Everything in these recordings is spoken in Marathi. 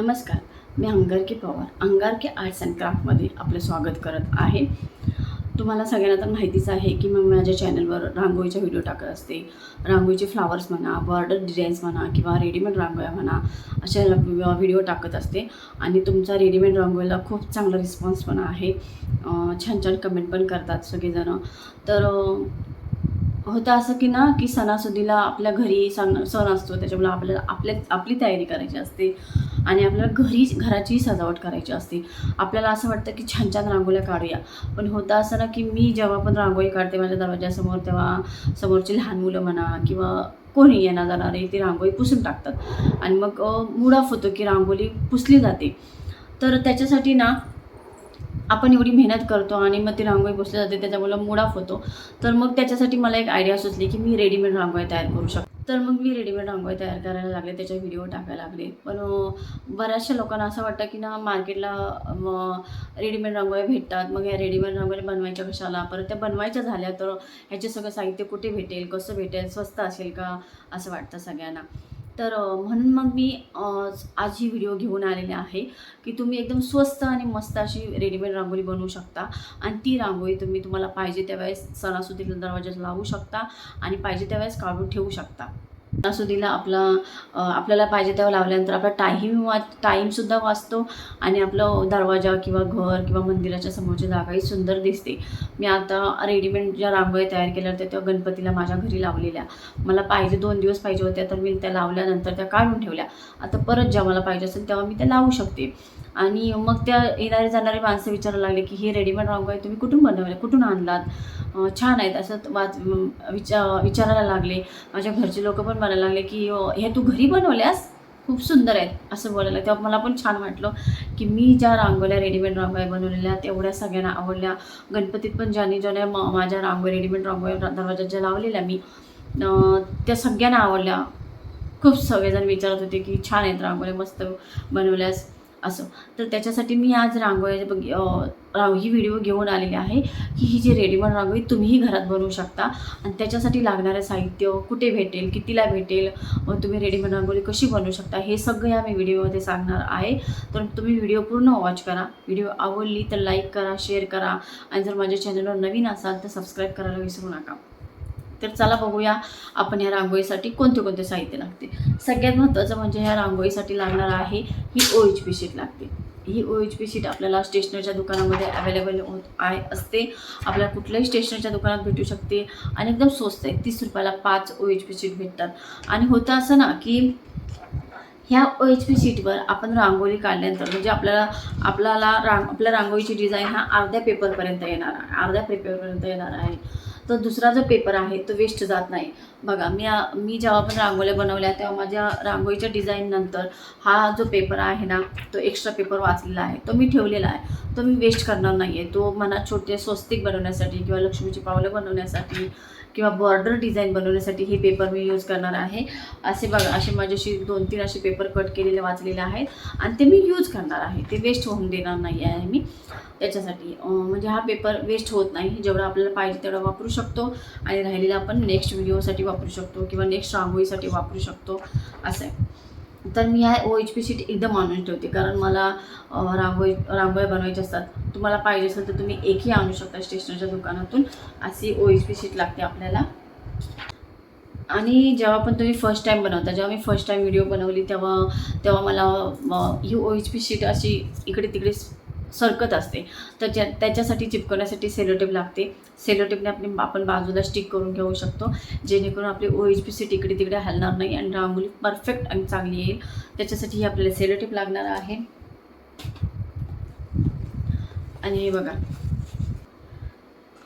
नमस्कार मी अंगारकी पवार अंगारकी आर्ट्स अँड क्राफ्टमध्ये आपलं स्वागत करत आहे. तुम्हाला सगळ्यांना तर माहितीच आहे की मी माझ्या चॅनलवर रांगोळीचा व्हिडिओ टाकत असते. रांगोळीचे फ्लावर्स म्हणा बॉर्डर डिझाईन्स म्हणा किंवा रेडीमेड रांगोळ्या म्हणा अशा व्हिडिओ टाकत असते. आणि तुमचा रेडीमेड रांगोळीला खूप चांगला रिस्पॉन्स पण आहे. छान छान कमेंट पण करतात सगळेजणं. तर होतं असं की ना की सणासुदीला आपल्या घरी सण सण असतो. त्याच्यामुळे आपल्याला आपल्या आपली तयारी करायची असते. आणि आपल्याला घरी घराचीही सजावट करायची असते. आपल्याला असं वाटतं की छान छान रांगोळ्या काढूया. पण होतं असं ना की मी जेव्हा पण रांगोळी काढते माझ्या दरवाजासमोर तेव्हा समोरची लहान मुलं म्हणा किंवा कोणी येणार जाणारे ती रांगोळी पुसून टाकतात. आणि मग मूड ऑफ होतो की रांगोळी पुसली जाते. तर त्याच्यासाठी ना आपण एवढी मेहनत करतो आणि मग ती रांगोळी बसली जाते त्याच्यामुळं मूड ऑफ होतो. तर मग त्याच्यासाठी मला एक आयडिया सुचली की मी रेडीमेड रांगोळी तयार करू शकतो. तर मग मी रेडीमेड रांगोळी तयार करायला लागले त्याचे व्हिडिओ टाकायला लागले. पण बऱ्याचशा लोकांना असं वाटतं की ना मार्केटला रेडीमेड रांगोळ्या भेटतात. मग या रेडीमेड रांगोळी बनवायच्या कशाला? परत त्या बनवायच्या झाल्या तर ह्याचे सगळं साहित्य कुठे भेटेल? कसं भेटेल? स्वस्त असेल का? असं वाटतं सगळ्यांना. तर म्हणून मग मी आज ही व्हिडिओ घेऊन आलेले आहे की तुम्ही एकदम स्वस्त आणि मस्त अशी रेडीमेड रांगोळी बनवू शकता आणि ती रांगोळी तुम्ही तुम्हाला पाहिजे त्यावेळेस सणासुदीला दरवाजात लावू शकता आणि पाहिजे त्यावेळेस काढून ठेवू शकता. सणासुदीला आपला आपल्याला पाहिजे तेव्हा लावल्यानंतर आपला टाईम वा टाईमसुद्धा वाचतो आणि आपलं दरवाजा किंवा घर किंवा मंदिराच्या समोरची जागाही सुंदर दिसते. मी आता रेडीमेड ज्या रांगोळी तयार केल्या होत्या त्या गणपतीला माझ्या घरी लावलेल्या. मला पाहिजे दोन दिवस पाहिजे होत्या तर मी त्या लावल्यानंतर त्या काढून ठेवल्या. आता परत जेव्हा मला पाहिजे असेल तेव्हा मी त्या लावू शकते. आणि मग त्या येणारे जाणारे माणसं विचारायला लागले की हे रेडीमेड रांगोळी तुम्ही कुठून बनवले कुठून आणलात? छान आहेत असं वाच विचार विचारायला लागले. माझ्या घरचे लोक पण म्हणायला लागले की हे तू घरी बनवल्यास? खूप सुंदर आहेत असं बोलायला तेव्हा मला पण छान वाटलं की मी ज्या रांगोळ्या रेडीमेड रांगोळ्या बनवलेल्या तेवढ्या सगळ्यांना आवडल्या. गणपतीत पण ज्याने ज्याने म- माझ्या रांगोळी रेडीमेड रांगोळ्या दरवाजात ज्या लावलेल्या मी त्या सगळ्यांना आवडल्या. खूप सगळेजण विचारत होते की छान आहेत रांगोळ्या मस्त बनवल्यास. असं. तर त्याच्यासाठी मी आज रांगोळी म्हणजे बघ रांग ही व्हिडिओ घेऊन आलेली आहे की ही जी रेडीमेड रांगोळी तुम्हीही घरात बनवू शकता. आणि त्याच्यासाठी लागणारं साहित्य कुठे भेटेल कितीला भेटेल तुम्ही रेडीमेड रांगोळी कशी बनवू शकता हे सगळं या मी व्हिडिओमध्ये सांगणार आहे. तर तुम्ही व्हिडिओ पूर्ण वॉच करा. व्हिडिओ आवडली तर लाईक करा शेअर करा. आणि जर माझ्या चॅनलवर नवीन असाल तर सबस्क्राईब करायला विसरू नका. तर चला बघूया आपण ह्या रांगोळीसाठी कोणते कोणते साहित्य लागते. सगळ्यात महत्त्वाचं म्हणजे ह्या रांगोळीसाठी लागणार आहे ही ओ एच पी शीट लागते. ही ओ एच पी शीट आपल्याला स्टेशनरीच्या दुकानामध्ये अवेलेबल होत आहे असते. आपल्याला कुठल्याही स्टेशनरीच्या दुकानात भेटू शकते आणि एकदम स्वस्त आहे. तीस रुपयाला पाच ओ एच पी शीट भेटतात. आणि होतं असं ना की ह्या ओ एच पी शीटवर आपण रांगोळी काढल्यानंतर म्हणजे आपल्याला आपल्याला रांग आपल्या रांगोळीची डिझाईन हा अर्ध्या पेपरपर्यंत येणार आहे. अर्ध्या पेपरपर्यंत येणार आहे. तर दुसरा जो पेपर आहे तो वेस्ट जात नाही. बघा मी मी जेव्हा पण रांगोळ्या बनवल्या तेव्हा माझ्या रांगोळीच्या डिझाईननंतर हा जो पेपर आहे ना तो एक्स्ट्रा पेपर वाचलेला आहे. तो मी ठेवलेला आहे. तो मी वेस्ट करणार नाही आहे तो मला छोटे स्वस्तिक बनवण्यासाठी किंवा लक्ष्मीची पावलं बनवण्यासाठी किंवा बॉर्डर डिझाईन बनवण्यासाठी हे पेपर मी यूज करणार आहे. असे बघा असे माझ्याशी दोन तीन असे पेपर कट केलेले वाचलेले आहेत. आणि ते मी यूज करणार आहे. ते वेस्ट होऊन देणार नाही आहे मी. त्याच्यासाठी म्हणजे हा पेपर वेस्ट होत नाही. जेवढा आपल्याला पाहिजे तेवढा वापरू शकतो. आणि राहिलेला आपण नेक्स्ट व्हिडिओसाठी वापरू शकतो किंवा नेक्स्ट रांगोळीसाठी वापरू शकतो. असं आहे. तर मी ह्या ओ एच पी शीट एकदम आणून ठेवते. कारण मला रांगोळी रांगोळ्या बनवायच्या असतात. तुम्हाला पाहिजे असेल तर तुम्ही एकही आणू शकता स्टेशनरीच्या दुकानातून. अशी ओ एच पी शीट लागते आपल्याला. आणि जेव्हा पण तुम्ही फर्स्ट टाईम बनवता जेव्हा मी फर्स्ट टाईम व्हिडिओ बनवली तेव्हा तेव्हा मला ही ओ एच पी शीट अशी इकडे तिकडे सरकत असते. तर ज्या त्याच्यासाठी चिपकवण्यासाठी सेलोटेप लागते. सेलोटेपने आपली आपण बाजूला स्टिक करून घेऊ शकतो. जेणेकरून आपली ओ एच पी सीट इकडे तिकडे हलणार नाही आणि रांगोळी परफेक्ट आणि चांगली येईल. त्याच्यासाठी ही आपल्याला सेलोटेप लागणार आहे. आणि हे बघा.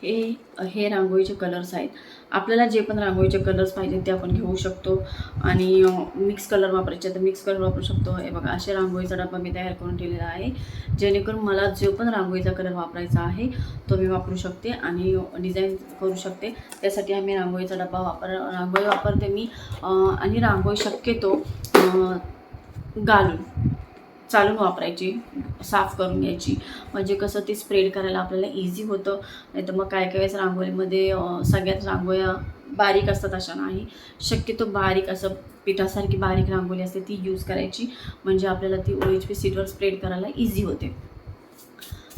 हे हे रांगोळीचे कलर्स आहेत. आपल्याला जे पण रांगोळीचे कलर्स पाहिजे ते आपण घेऊ शकतो. आणि मिक्स कलर वापरायचे तर मिक्स कलर वापरू शकतो. हे बघा असे रांगोळीचा डबा मी तयार करून ठेवलेला आहे. जेणेकरून मला जो पण रांगोळीचा कलर वापरायचा आहे तो मी वापरू शकते आणि डिझाईन करू शकते. त्यासाठी आम्ही रांगोळीचा डबा वापर रांगोळी वापरते मी. आणि रांगोळी शक्यतो घालून. चालून वापरायची साफ करून घ्यायची. म्हणजे कसं ते स्प्रेड करायला आपल्याला इझी होतं. नाही तर मग काय काय वेळेस रांगोळीमध्ये सगळ्यात रांगोळ्या बारीक असतात अशा नाही. शक्यतो बारीक असं पिठासारखी बारीक रांगोळी असते ती यूज करायची. म्हणजे आपल्याला ती ओ एच पी सीटवर स्प्रेड करायला इझी होते.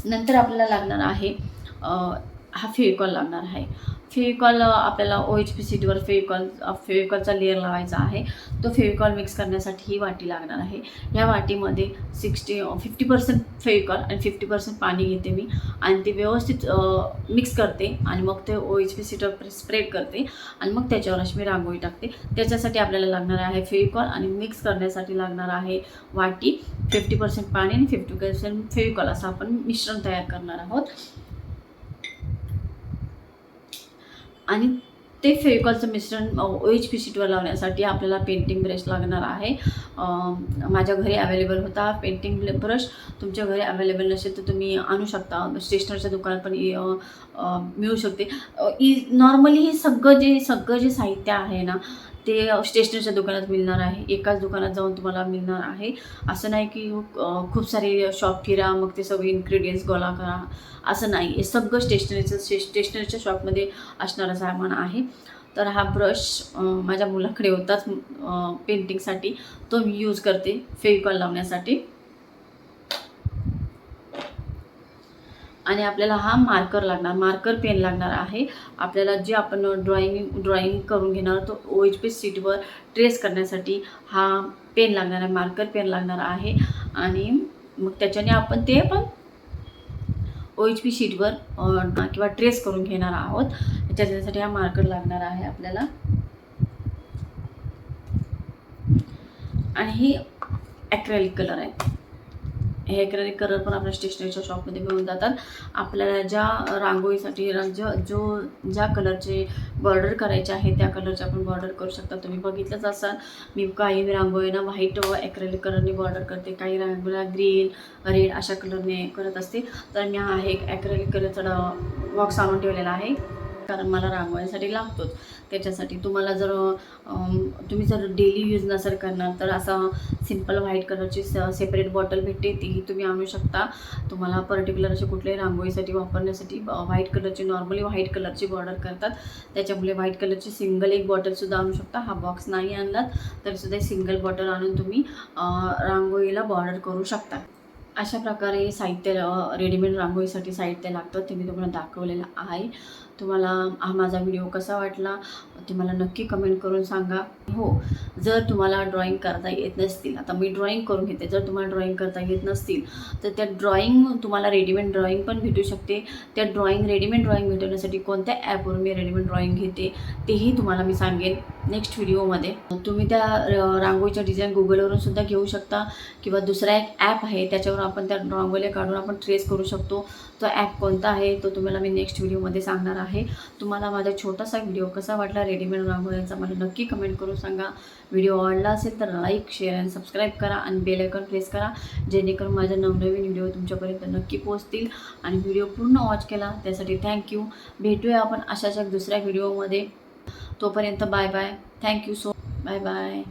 नंतर आपल्याला लागणार आहे हा फेविकॉल लागणार आहे. फेविकॉल आपल्याला ओ एच पी सीटवर फेविकॉल फेविकॉलचा लेअर लावायचा आहे. तो फेविकॉल मिक्स करण्यासाठी ही वाटी लागणार आहे. या वाटीमध्ये सिक्स्टी फिफ्टी पर्सेंट फेविकॉल आणि फिफ्टी पर्सेंट पाणी घेते मी. आणि ते व्यवस्थित मिक्स करते आणि मग ते ओ एच पी सीटवर स्प्रेड करते. आणि मग त्याच्यावर अशी मी रांगोळी टाकते. त्याच्यासाठी आपल्याला लागणार आहे फेविकॉल आणि मिक्स करण्यासाठी लागणार आहे वाटी. फिफ्टी पर्सेंट पाणी आणि फिफ्टी पर्सेंट फेविकॉल असं आपण मिश्रण तयार करणार आहोत. आणि ते फेविकॉलचं मिश्रण ओ एच पी शीटवर लावण्यासाठी आपल्याला पेंटिंग ब्रश लागणार आहे. माझ्या घरी अवेलेबल होता पेंटिंग ब्रश तुमच्या घरी अवेलेबल नसेल तर तुम्ही आणू शकता. स्टेशनरीच्या दुकानात पण मिळू शकते. नॉर्मली हे सगळं जे सगळं जे साहित्य आहे ना ते स्टेशनरीच्या दुकानात मिळणार आहे. एकाच दुकानात जाऊन तुम्हाला मिळणार आहे. असं नाही की खूप सारे शॉप फिरा मग ते सगळे इन्ग्रेडियंट्स गोळा करा. असं नाही. हे सगळं स्टेशनरीचं स्टे स्टेशनरीच्या शॉपमध्ये असणारं सामान आहे. तर हा ब्रश माझ्या मुलाकडे होताच पेंटिंगसाठी तो मी यूज करते फेविकॉल लावण्यासाठी. आणि आपल्याला हा मार्कर लागणार मार्कर पेन लागणार आहे. आपल्याला जे आपण ड्रॉइंग ड्रॉइंग करून घेणार तो ओ एच पी सीटवर ट्रेस करण्यासाठी हा पेन लागणार आहे मार्कर पेन लागणार आहे. आणि मग त्याच्याने आपण ते पण ओ एच पी शीटवर किंवा ट्रेस करून घेणार आहोत. त्याच्यासाठी हा मार्कर लागणार आहे आपल्याला. आणि ही ॲक्रेलिक कलर आहे. हे ॲक्रेलिक कलर पण आपल्या स्टेशनरीच्या शॉपमध्ये मिळून जातात. आपल्याला ज्या रांगोळीसाठी रंग जो जो ज्या कलरचे बॉर्डर करायचे आहे त्या कलरचे आपण बॉर्डर करू शकता. तुम्ही बघितलंच असाल मी काही रांगोळीना व्हाईट व ॲक्रेलिक कलरने बॉर्डर करते. काही रांगोळीला ग्रीन रेड अशा कलरने करत असते. तर मी हा एक ॲक्रेलिक कलरचा बॉक्स आणून ठेवलेला आहे. कारण मला रांगोळीसाठी लागतोच. त्याच्यासाठी तुम्हाला जर तुम्ही जर डेली यूज नसेल करणार तर असा सिंपल व्हाईट कलरची स सेपरेट बॉटल भेटते तीही तुम्ही आणू शकता. तुम्हाला पर्टिक्युलर असे कुठल्याही रांगोळीसाठी वापरण्यासाठी व्हाईट कलरची नॉर्मली व्हाईट कलरची बॉर्डर करतात. त्याच्यामुळे व्हाईट कलरची सिंगल एक बॉटलसुद्धा आणू शकता. हा बॉक्स नाही आणलात तरीसुद्धा सिंगल बॉटल आणून तुम्ही रांगोळीला बॉर्डर करू शकता. अशा प्रकारे साहित्य रेडीमेड रांगोळीसाठी साहित्य लागतं ते मी तुम्हाला दाखवलेलं आहे. तुम्हाला हा माझा व्हिडिओ कसा वाटला ते मला नक्की कमेंट करून सांगा. हो जर तुम्हाला ड्रॉईंग करता येत नसतील आता मी ड्रॉईंग करून घेते. जर तुम्हाला ड्रॉईंग करता येत नसतील तर त्या ड्रॉईंग तुम्हाला रेडीमेड ड्रॉईंग पण भेटू शकते. त्या ड्रॉइंग रेडीमेड ड्रॉईंग भेटवण्यासाठी कोणत्या ॲपवरून मी रेडीमेड ड्रॉईंग घेते तेही तुम्हाला मी सांगेन नेक्स्ट व्हिडिओमध्ये तुम्ही त्या रांगोळीच्या डिझाईन गुगलवरून सुद्धा घेऊ शकता किंवा दुसरा एक ॲप आहे त्याच्यावर आपण त्या रांगोळ्या काढून आपण ट्रेस करू शकतो. तो ॲप कोणता आहे तो तुम्हाला मी नेक्स्ट व्हिडिओमध्ये सांगणार आहे. आहे. तुम्हाला माझा छोटासा व्हिडिओ कसा वाटला रेडीमेड रांगोळ्यांचा मला नक्की कमेंट करून सांगा. व्हिडिओ आवडला असेल तर लाईक शेअर आणि सबस्क्राईब करा आणि बेल प्रेस करा जेणेकरून माझ्या नवनवीन व्हिडिओ तुमच्यापर्यंत नक्की पोहोचतील. आणि व्हिडिओ पूर्ण वॉच केला त्यासाठी थँक्यू भेटूया आपण अशाच एक दुसऱ्या व्हिडिओमध्ये तोपर्यंत bye bye thank you so bye bye